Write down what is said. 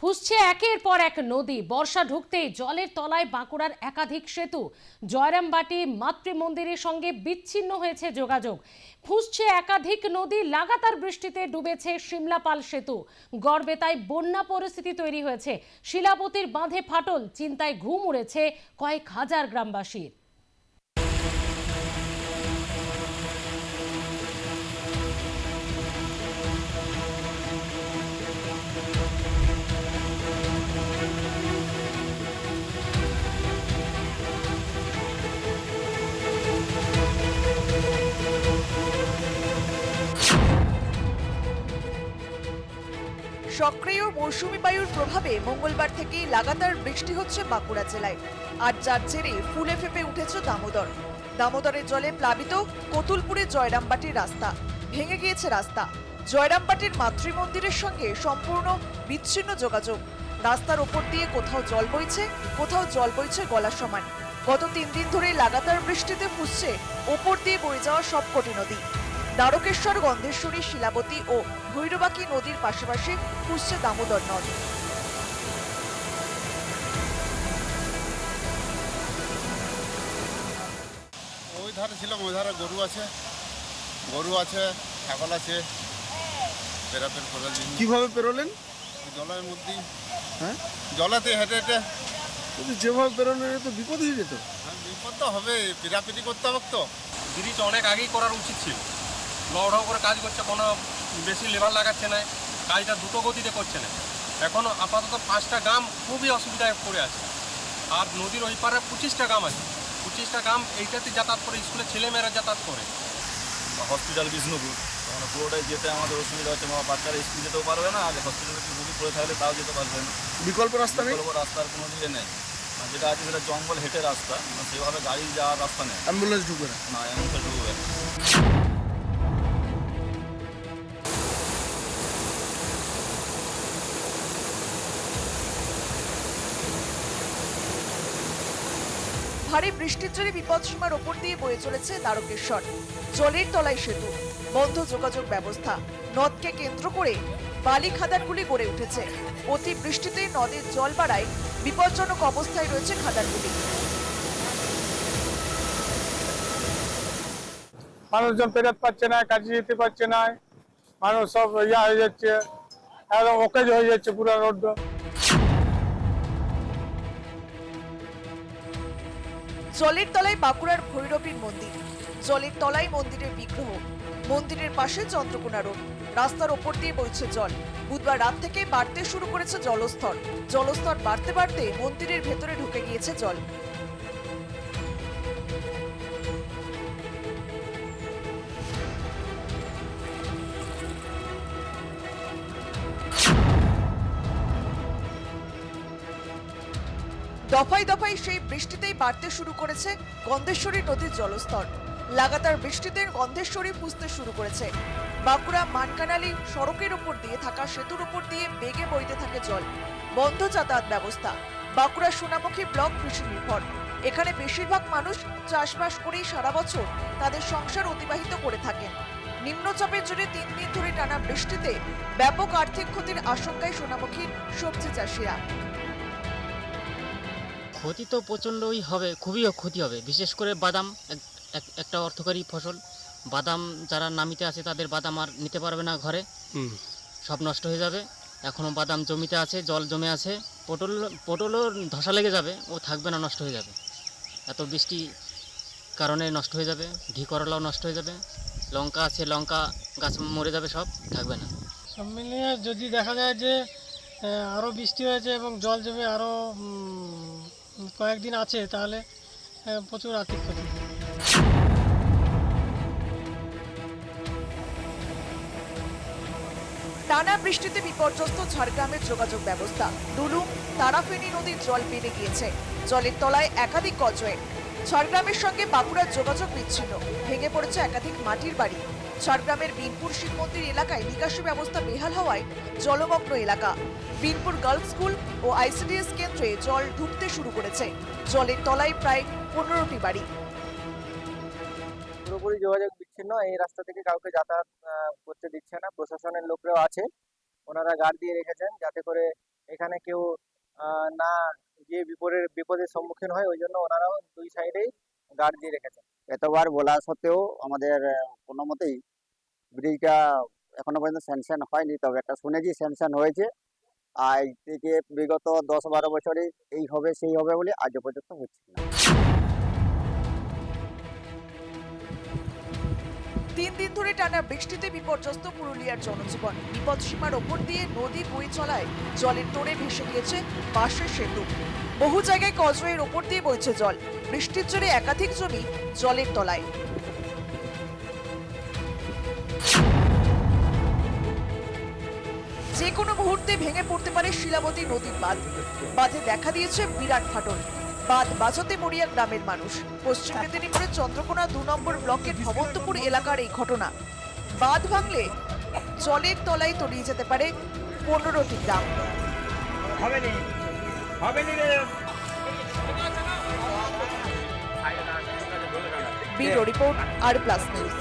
ফুসছে একের পর এক নদী। বর্ষা ঢুকতেই জলের তলায় বাঁকুড়ার একাধিক সেতু। জয়রামবাটি মাতৃমন্দিরের সঙ্গে বিচ্ছিন্ন হয়েছে যোগাযোগ। ফুসছে একাধিক নদী, লাগাতার বৃষ্টিতে ডুবেছে সিমলাপাল সেতু। গড়বেতায় বন্যা পরিস্থিতি তৈরি হয়েছে। শিলাবতীর বাঁধে ফাটল, চিন্তায় ঘুম উড়েছে কয়েক হাজার গ্রামবাসীর। সক্রিয় মৌসুমী বায়ুর প্রভাবে মঙ্গলবার থেকেই লাগাতার বৃষ্টি হচ্ছে বাঁকুড়া জেলায়। আর যার জেরে ফুলে ফেপে উঠেছে দামোদর। দামোদরের জলে প্লাবিত কতুলপুরে জয়রামবাটির রাস্তা। ভেঙে গিয়েছে রাস্তা। জয়রামবাটির মাতৃমন্দিরের সঙ্গে সম্পূর্ণ বিচ্ছিন্ন যোগাযোগ। রাস্তার ওপর দিয়ে কোথাও জল বইছে, কোথাও জল বইছে গলা সমান। গত তিন দিন ধরে লাগাতার বৃষ্টিতে ফুসছে ওপর দিয়ে বয়ে যাওয়া সবকটি নদী। দ্বারকেশ্বর গন্ধেশ্বরী শিলাবতী ও ভৈরবাকী নদীর পাশাপাশি ফুসছে দামোদর নদ। ওই ধারে ছিলাম ওই ধারে গরু আছে। গরু আছে ছাগল আছে। পেরাপের করে দিন কীভাবে পেরোলেন? জলের মধ্যেই হ্যাঁ? জলেতে হেঁটে হেঁটে। কিন্তু যেভাবে পেরোলেন এ তো বিপদ হয়ে যেত। হ্যাঁ, বিপদ তো হবে পিরাপিরি করতে হবে তো। ব্রিজ অনেক আগেই করার উচিত ছিল। লড়াও করে কাজ করছে কোনো বেশি লেবার লাগাচ্ছে না কাজটা দ্রুত গতিতে করছে না। এখন আপাতত পাঁচটা গ্রাম খুবই অসুবিধায় পড়ে আছে। আর নদীর ওই পারে পঁচিশটা গ্রাম আছে। পঁচিশটা গ্রাম এইটাতে যাতায়াত করে স্কুলে ছেলেমেয়েরা যাতায়াত করে। হসপিটাল বিষ্ণুপুর তখন পুরোটাই যেতে আমাদের অসুবিধা হচ্ছে আমার বাচ্চারা স্কুল যেতেও পারবে না আর হসপিটালে কি রুগী পড়ে থাকলে তাও যেতে পারবে না। বিকল্প রাস্তা নেই? বিকল্প রাস্তার কোনো দিকে নেই। আর যেটা আছে সেটা জঙ্গল হেঁটে রাস্তা মানে সেভাবে গাড়ি যাওয়ার রাস্তা নেই। অ্যাম্বুলেন্স ঢুকবে না। না এমন ঢুকবে না। ভারী বৃষ্টির জন্য বিপদসীমার ওপর দিয়ে বয়ে চলেছে দ্বারকেশ্বর জলের তলায় সেতু, বন্ধ যোগাযোগ ব্যবস্থা, নদকে কেন্দ্র করে বালি খাদানগুলি গড়ে উঠেছে। অতি বৃষ্টিতে নদের জল বাড়ায় বিপজ্জনক অবস্থায় রয়েছে খাদানগুলি মানুষজন পেরোতে পাচ্ছে না, কাজে যেতে পারছে না। মানুষ সব ইয়া হয়ে যাচ্ছে, একদম ওকেজ হয়ে যাচ্ছে পুরো রোড জলের তলায় বাঁকুড়ার ভৈরবীর মন্দির। জলের তলায় মন্দিরের বিগ্রহ। মন্দিরের পাশে চন্দ্রকোনা রোড। রাস্তার ওপর দিয়ে বইছে জল। বুধবার রাত থেকে বাড়তে শুরু করেছে জলস্তর। জলস্তর বাড়তে বাড়তে মন্দিরের ভেতরে ঢুকে গিয়েছে জল। দফায় দফায় সেই বৃষ্টিতেই বাড়তে শুরু করেছে গন্ধেশ্বরী নদীর জলস্তর। লাগাতার বৃষ্টিতে গন্ধেশ্বরী ফুসতে শুরু করেছে। বাঁকুড়া, মানকানালি সড়কের উপর দিয়ে থাকা সেতুর উপর দিয়ে বেগে বইতে থাকে জল। বন্ধ যাতায়াত ব্যবস্থা। বাঁকুড়া সোনামুখী ব্লক কৃষি নির্ভর। এখানে বেশিরভাগ মানুষ চাষবাস করেই সারা বছর তাদের সংসার অতিবাহিত করে থাকেন। নিম্নচাপের জন্য তিন দিন ধরে টানা বৃষ্টিতে ব্যাপক আর্থিক ক্ষতির আশঙ্কায় সোনামুখীর সবজি চাষিরা। ক্ষতি তো প্রচণ্ডই হবে খুবই ক্ষতি হবে। বিশেষ করে বাদাম এক- এক- একটা অর্থকারী ফসল। বাদাম যারা নামিতে আছে তাদের বাদাম আর নিতে পারবে না ঘরে। সব নষ্ট হয়ে যাবে। এখনও বাদাম জমিতে আছে জল জমে আছে। পটল পটলও ধসা লেগে যাবে ও থাকবে না নষ্ট হয়ে যাবে। এত বৃষ্টি কারণে নষ্ট হয়ে যাবে ঘি করলাও নষ্ট হয়ে যাবে। লঙ্কা আছে লঙ্কা গাছ মরে যাবে সব থাকবে না। সব মিলিয়ে যদি দেখা যায় যে আরও বৃষ্টি হয়েছে এবং জল জমে আরও কয়েকদিন আছে, তাহলে প্রচুর আর্থিক ক্ষতি। টানা বৃষ্টিতে বিপর্যস্ত ঝাড়গ্রামের যোগাযোগ ব্যবস্থা। ডুলুং তারাফেনী নদীর জল বেড়ে গিয়েছে। জলের তলায় একাধিক কজয়ে ঝাড়গ্রামের সঙ্গে বাঁকুড়ার যোগাযোগ বিচ্ছিন্ন। ভেঙে পড়েছে একাধিক মাটির বাড়ি। ঝাড়গ্রামের বিনপুর শিব মন্দির এলাকায় নিকাশি ব্যবস্থা বেহাল হওয়ায় জলমগ্ন এলাকা। বিনপুর গার্লস স্কুল ও আইসিডিএস কেন্দ্রে জল ঢুকতে শুরু করেছে। জলের তলায় প্রায় পনেরোটি বাড়ি। পুরোপুরি যোগাযোগ বিচ্ছিন্ন, এই রাস্তা থেকে কাউকে যাতায়াত করতে দিচ্ছে না। প্রশাসনের লোকরাও আছে। ওনারা গার্ড দিয়ে রেখেছেন যাতে করে এখানে কেউ না গিয়ে বিপদের বিপদের সম্মুখীন হয়। ওই জন্য ওনারাও দুই সাইডেই গার্ড দিয়ে রেখেছেন। এতবার বলা সত্ত্বেও আমাদের কোনো মতেই ব্রিজটা এখনও পর্যন্ত স্যাংশন হয়নি। তবে একটা শুনেছি স্যাংশন হয়েছে। আর থেকে বিগত দশ বারো বছরে এই হবে, সেই হবে বলে আজও পর্যন্ত হচ্ছে না। তিন দিন ধরে টানা বৃষ্টিতে বিপর্যস্ত পুরুলিয়ার জনজীবন। বিপদসীমার ওপর দিয়ে নদী বয়ে চলায় জলের তোড়ে ভেসে গিয়েছে বাঁশের সেতু। বহু জায়গায় কজওয়ের ওপর দিয়ে বইছে জল। বৃষ্টির জোরে একাধিক জমি জলের তলায়। যে কোনো মুহূর্তে ভেঙে পড়তে পারে শিলাবতী নদীর বাঁধ। বাঁধে দেখা দিয়েছে বিরাট ফাটল। বাঁধ বাঁচাতে মরিয়া গ্রামের মানুষ। পশ্চিম মেদিনীপুরের চন্দ্রকোনা দু নম্বর ব্লকের ভবন্তপুর এলাকার এই ঘটনা। বাঁধ ভাঙলে জলের তলায় তলিয়ে যেতে পারে পনেরোটি গ্রাম। Bureau report R plus news